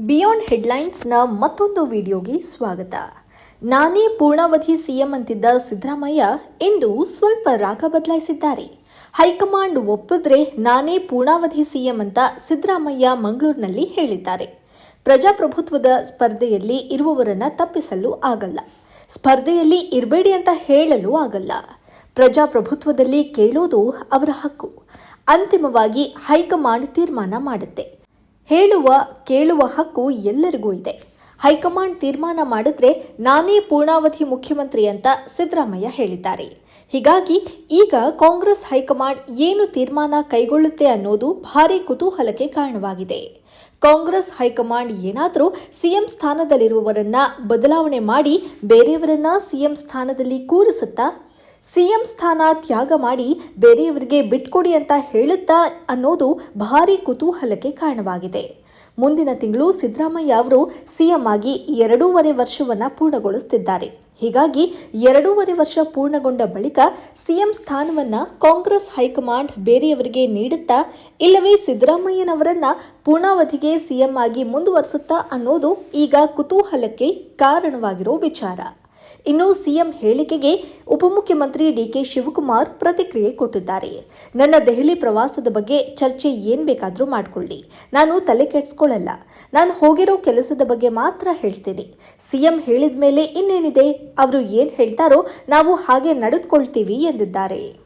Beyond ಹೆಡ್ಲೈನ್ಸ್ನ ಮತ್ತೊಂದು ವಿಡಿಯೋಗೆ ಸ್ವಾಗತ. ನಾನೇ ಪೂರ್ಣಾವಧಿ ಸಿಎಂ ಅಂತಿದ್ದ ಸಿದ್ದರಾಮಯ್ಯ ಇಂದು ಸ್ವಲ್ಪ ರಾಗ ಬದಲಾಯಿಸಿದ್ದಾರೆ. ಹೈಕಮಾಂಡ್ ಒಪ್ಪಿದ್ರೆ ನಾನೇ ಪೂರ್ಣಾವಧಿ ಸಿಎಂ ಅಂತ ಸಿದ್ದರಾಮಯ್ಯ ಮಂಗಳೂರಿನಲ್ಲಿ ಹೇಳಿದ್ದಾರೆ. ಪ್ರಜಾಪ್ರಭುತ್ವದ ಸ್ಪರ್ಧೆಯಲ್ಲಿ ಇರುವವರನ್ನ ತಪ್ಪಿಸಲು ಆಗಲ್ಲ. ಸ್ಪರ್ಧೆಯಲ್ಲಿ ಇರಬೇಡಿ ಅಂತ ಹೇಳಲು ಆಗಲ್ಲ. ಪ್ರಜಾಪ್ರಭುತ್ವದಲ್ಲಿ ಕೇಳೋದು ಅವರ ಹಕ್ಕು. ಅಂತಿಮವಾಗಿ ಹೈಕಮಾಂಡ್ ತೀರ್ಮಾನ ಮಾಡುತ್ತೆ. ಹೇಳುವ, ಕೇಳುವ ಹಕ್ಕು ಎಲ್ಲರಿಗೂ ಇದೆ. ಹೈಕಮಾಂಡ್ ತೀರ್ಮಾನ ಮಾಡಿದ್ರೆ ನಾನೇ ಪೂರ್ಣಾವಧಿ ಮುಖ್ಯಮಂತ್ರಿ ಅಂತ ಸಿದ್ದರಾಮಯ್ಯ ಹೇಳಿದ್ದಾರೆ. ಹೀಗಾಗಿ ಈಗ ಕಾಂಗ್ರೆಸ್ ಹೈಕಮಾಂಡ್ ಏನು ತೀರ್ಮಾನ ಕೈಗೊಳ್ಳುತ್ತೆ ಅನ್ನೋದು ಭಾರೀ ಕುತೂಹಲಕ್ಕೆ ಕಾರಣವಾಗಿದೆ. ಕಾಂಗ್ರೆಸ್ ಹೈಕಮಾಂಡ್ ಏನಾದರೂ ಸಿಎಂ ಸ್ಥಾನದಲ್ಲಿರುವವರನ್ನ ಬದಲಾವಣೆ ಮಾಡಿ ಬೇರೆಯವರನ್ನ ಸಿಎಂ ಸ್ಥಾನದಲ್ಲಿ ಕೂರಿಸುತ್ತಾ ಸಿಎಂ ಸ್ಥಾನ ತ್ಯಾಗ ಮಾಡಿ ಬೇರೆಯವರಿಗೆ ಬಿಟ್ಕೊಡಿ ಅಂತ ಹೇಳುತ್ತಾ ಅನ್ನೋದು ಭಾರಿ ಕುತೂಹಲಕ್ಕೆ ಕಾರಣವಾಗಿದೆ. ಮುಂದಿನ ತಿಂಗಳು ಸಿದ್ದರಾಮಯ್ಯ ಅವರು ಸಿಎಂ ಆಗಿ ಎರಡೂವರೆ ವರ್ಷವನ್ನ ಪೂರ್ಣಗೊಳಿಸುತ್ತಿದ್ದಾರೆ ಹೀಗಾಗಿ ಎರಡೂವರೆ ವರ್ಷ ಪೂರ್ಣಗೊಂಡ ಬಳಿಕ ಸಿಎಂ ಸ್ಥಾನವನ್ನ ಕಾಂಗ್ರೆಸ್ ಹೈಕಮಾಂಡ್ ಬೇರೆಯವರಿಗೆ ನೀಡುತ್ತಾ, ಇಲ್ಲವೇ ಸಿದ್ದರಾಮಯ್ಯನವರನ್ನ ಪೂರ್ಣಾವಧಿಗೆ ಸಿಎಂ ಆಗಿ ಮುಂದುವರಿಸುತ್ತಾ ಅನ್ನೋದು ಈಗ ಕುತೂಹಲಕ್ಕೆ ಕಾರಣವಾಗಿರೋ ವಿಚಾರ. ಇನ್ನು ಸಿಎಂ ಹೇಳಿಕೆಗೆ ಉಪಮುಖ್ಯಮಂತ್ರಿ ಡಿಕೆ ಶಿವಕುಮಾರ್ ಪ್ರತಿಕ್ರಿಯೆ ಕೊಟ್ಟಿದ್ದಾರೆ. ನನ್ನ ದೆಹಲಿ ಪ್ರವಾಸದ ಬಗ್ಗೆ ಚರ್ಚೆ ಏನ್ ಬೇಕಾದರೂ ಮಾಡಿಕೊಳ್ಳಿ. ನಾನು ತಲೆ ಕೆಡಿಸ್ಕೊಳ್ಳಲ್ಲ. ನಾನು ಹೋಗಿರೋ ಕೆಲಸದ ಬಗ್ಗೆ ಮಾತ್ರ ಹೇಳ್ತೀನಿ. ಸಿಎಂ ಹೇಳಿದ ಮೇಲೆ ಇನ್ನೇನಿದೆ? ಅವರು ಏನ್ ಹೇಳ್ತಾರೋ ನಾವು ಹಾಗೆ ನಡೆದುಕೊಳ್ತೀವಿ ಎಂದಿದ್ದಾರೆ.